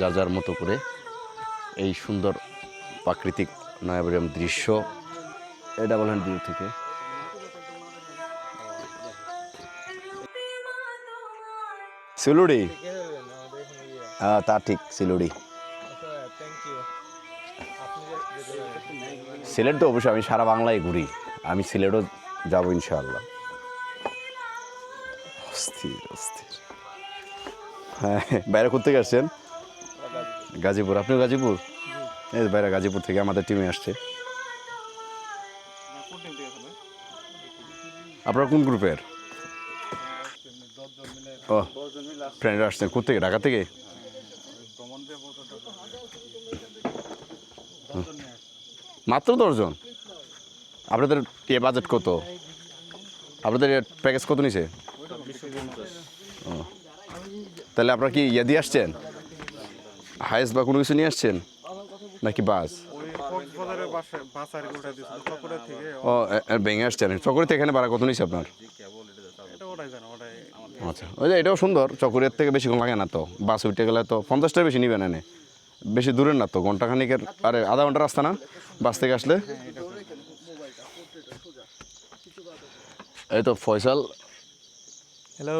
যা যার মতো করে এই সুন্দর প্রাকৃতিক নয়াবরম দৃশ্য, এটা বলেন ভিউ থেকে। সিলুড়ি? হ্যাঁ তা ঠিক, সিলুড়ি। সিলেট তো অবশ্যই আমি সারা বাংলায় ঘুরি। আমি সিলেটও যাব ইনশাআল্লাহ। অস্থির অস্থির। হ্যাঁ বাইরে করতে আসছেন? গাজীপুর। আপনিও গাজীপুর? এই বাইরে গাজীপুর থেকে আমাদের টিমে আসছে। আপনারা কোন গ্রুপের? ও ফ্রেন্ডরা আসছেন কোথেকে? ঢাকা থেকে? মাত্র দশজন? আপনাদের এ বাজেট কত? আপনাদের প্যাকেজ কত নিছে? ও। তাহলে আপনারা কি ইয়ে দিয়ে আসছেন? হায়েস্ট বা কোনো কিছু নিয়ে আসছেন? নাকি বাস? ও ভেঙে আসছেন চকরিতে এখানে ভাড়া কত নিচ্ছে আপনার? আচ্ছা ওই যে এটাও সুন্দর চকরিয়ার থেকে বেশি লাগে না তো। বাস উঠে গেলে তো পঞ্চাশটা বেশি নিবে না নে। বেশি দূরের না তো, ঘন্টাখানিকের, আরে, আধা ঘণ্টা রাস্তা না? বাস থেকে আসলে? এই তো ফয়সাল। হ্যালো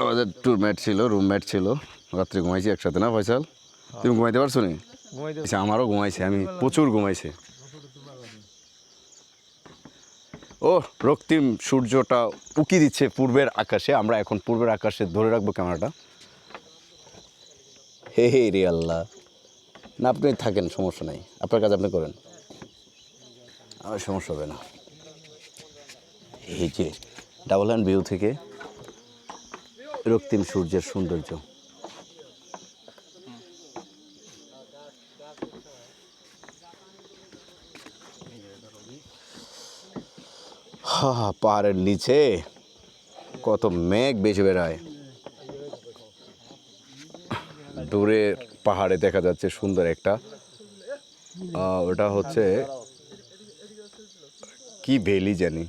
আমাদের ট্যুরমেট ছিল রুমমেট ছিল। রাত্রে ঘুমাইছি একসাথে না ফয়সাল? তুমি ঘুমাইতে পারছ নি? আচ্ছা আমারও ঘুমাইছে আমি প্রচুর ঘুমাইছে। ও রক্তিম সূর্যটা উকি দিচ্ছে পূর্বের আকাশে। আমরা এখন পূর্বের আকাশে ধরে রাখব ক্যামেরাটা। হে হে রে আল্লাহ। না আপনি থাকেন সমস্যা নাই। আপনার কাজ আপনি করেন। আমার সমস্যা হবে না। এই যে ডাবল হ্যান্ড ভিউ থেকে রক্তিম সূর্যের সৌন্দর্য। পাহাড়ের নিচে কত মেঘ বেশি বেড়ায়। দূরে পাহাড়ে দেখা যাচ্ছে সুন্দর একটা ওটা হচ্ছে কি ভ্যালি জানি।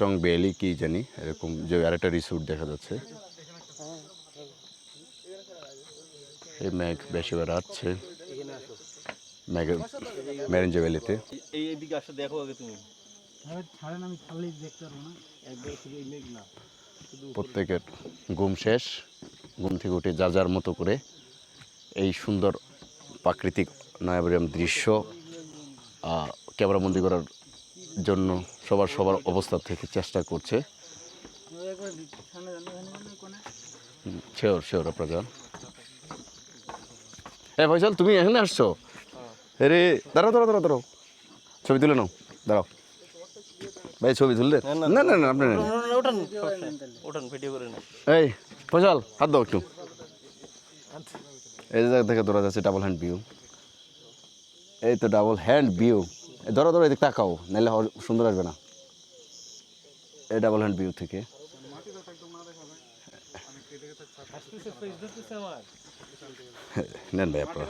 টং ভ্যালি কি জানি এরকম যে আরেকটা রিসোর্ট দেখা যাচ্ছে। এই মেঘ বেশি বেড়াচ্ছে মেঘের ম্যারেঞ্জে ভ্যালিতে এই আসো দেখো আগে তুমি। প্রত্যেকের ঘুম শেষ ঘুম থেকে উঠে যা যার মতো করে এই সুন্দর প্রাকৃতিক নয়াবরম দৃশ্য ক্যামেরাবন্দি করার জন্য সবার সবার অবস্থা থেকে চেষ্টা করছে। শিওর শিওর আপনারা যান হ্যাঁ ফয়সাল তুমি এখানে আসছো? আরে দাঁড়াও দাঁড়াও দাঁড়াও দাঁড়াও। ছবি তুলে নাও দাঁড়াও। ভাই ছবি তুললে? না না না আপনি ওঠান ওঠান ভিডিও করে না এই ফজল হাত দাও একটু। এই যে জায়গা থেকে ধরা যাচ্ছে ডাবল হ্যান্ড ভিউ এই তো ডাবল হ্যান্ড ভিউ ধরো ধরো, এদিকে তাকাও নাহলে সুন্দর আসবে না। ডাবল হ্যান্ড ভিউ থেকে। নেন ভাই আপনারা।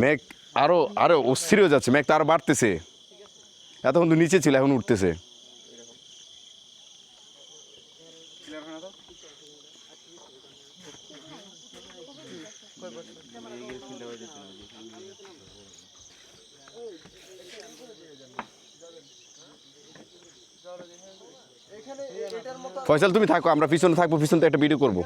মেঘ আরও আরও অস্থির হয়ে যাচ্ছে। মেঘ তো আরও বাড়তেছে। এতক্ষণ তো নিচে ছিল, এখন উঠতেছে। ফয়সাল তুমি থাকো আমরা পিছনে থাকব পিছনে একটা ভিডিও করব।